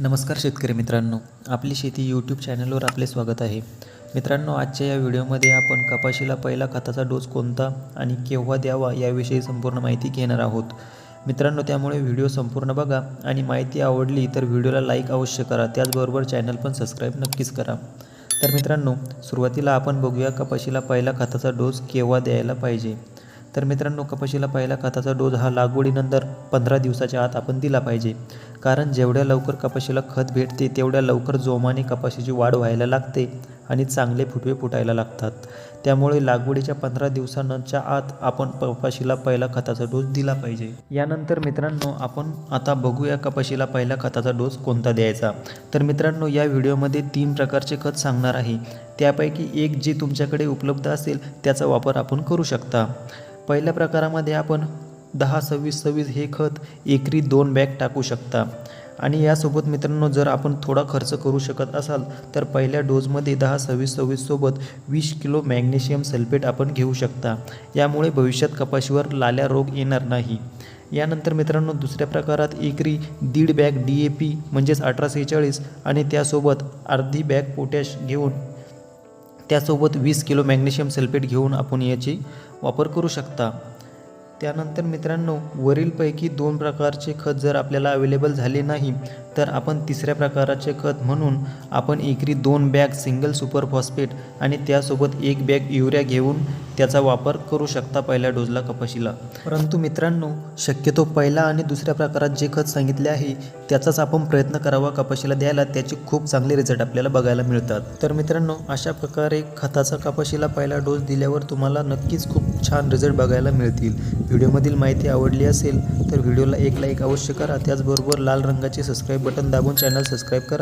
नमस्कार शेतकरी मित्रांनो आपली शेती यूट्यूब चॅनलवर आपले स्वागत आहे. मित्रांनो आजच्या या व्हिडिओमध्ये आपण कपाशीला पहिला खताचा डोस कोणता आणि केव्हा द्यावा याविषयी संपूर्ण माहिती घेणार आहोत. मित्रांनो त्यामुळे व्हिडिओ संपूर्ण बघा आणि माहिती आवडली तर व्हिडिओला लाईक अवश्य करा. त्याचबरोबर चॅनल पण सबस्क्राईब नक्कीच करा. तर मित्रांनो सुरुवातीला आपण बघूया कपाशीला पहिला खताचा डोस केव्हा द्यायला पाहिजे. तर मित्रांनो कपाशीला पहिला खताचा डोस हा लागवडीनंतर पंधरा दिवसाच्या आत आपण दिला पाहिजे. कारण जेवढ्या लवकर कपाशीला खत भेटते तेवढ्या लवकर जोमाने कपाशीची वाढ व्हायला लागते आणि चांगले फुटवे फुटायला लागतात. त्यामुळे लागवडीच्या पंधरा दिवसांच्या आत आपण कपाशीला पहिला खताचा डोस दिला पाहिजे. यानंतर मित्रांनो आपण आता बघूया कपाशीला पहिला खताचा डोस कोणता द्यायचा. तर मित्रांनो या व्हिडिओमध्ये तीन प्रकारचे खत सांगणार आहे. त्यापैकी एक जे तुमच्याकडे उपलब्ध असेल त्याचा वापर आपण करू शकता. पहिल्या प्रकारामध्ये आपण दहा सव्वीस सव्वीस हे खत एकरी दोन बॅग टाकू शकता. आणि यासोबत मित्रांनो जर आपण थोडा खर्च करू शकत असाल तर पहिल्या डोजमध्ये दहा सव्वीस सव्वीससोबत वीस किलो मॅग्नेशियम सल्फेट आपण घेऊ शकता. यामुळे भविष्यात कपाशीवर लाल्या रोग येणार नाही. यानंतर मित्रांनो दुसऱ्या प्रकारात एकरी दीड बॅग डी ए पी म्हणजेच अठरा सेहेचाळीस आणि त्यासोबत अर्धी बॅग पोटॅश घेऊन त्यासोबत वीस किलो मॅग्नेशियम सल्फेट घेऊन आपण याची वापर करू शकता. त्यानंतर मित्रांनो वरीलपैकी दोन प्रकारचे खत जर आपल्याला अवेलेबल झाले नाही तर आपण तिसऱ्या प्रकाराचे खत म्हणून आपण एकरी दोन बॅग सिंगल सुपर फॉस्फेट आणि त्यासोबत एक बॅग युरिया घेऊन त्याचा वापर करू शकता पहिल्या डोजला कपाशीला. परंतु मित्रांनो शक्यतो पहिला आणि दुसऱ्या प्रकारात जे खत सांगितले आहे त्याचाच आपण प्रयत्न करावा कपाशीला द्यायला. त्याचे खूप चांगले रिझल्ट आपल्याला बघायला मिळतात. तर मित्रांनो अशा प्रकारे खताचा कपाशीला पहिला डोस दिल्यावर तुम्हाला नक्कीच खूप छान रिझल्ट बघायला मिळतील. व्हिडिओमधील माहिती आवडली असेल तर व्हिडिओला एक लाईक अवश्य करा. त्याचबरोबर लाल रंगाचे सबस्क्राईब बटन दाबून चॅनल सबस्क्राईब करा.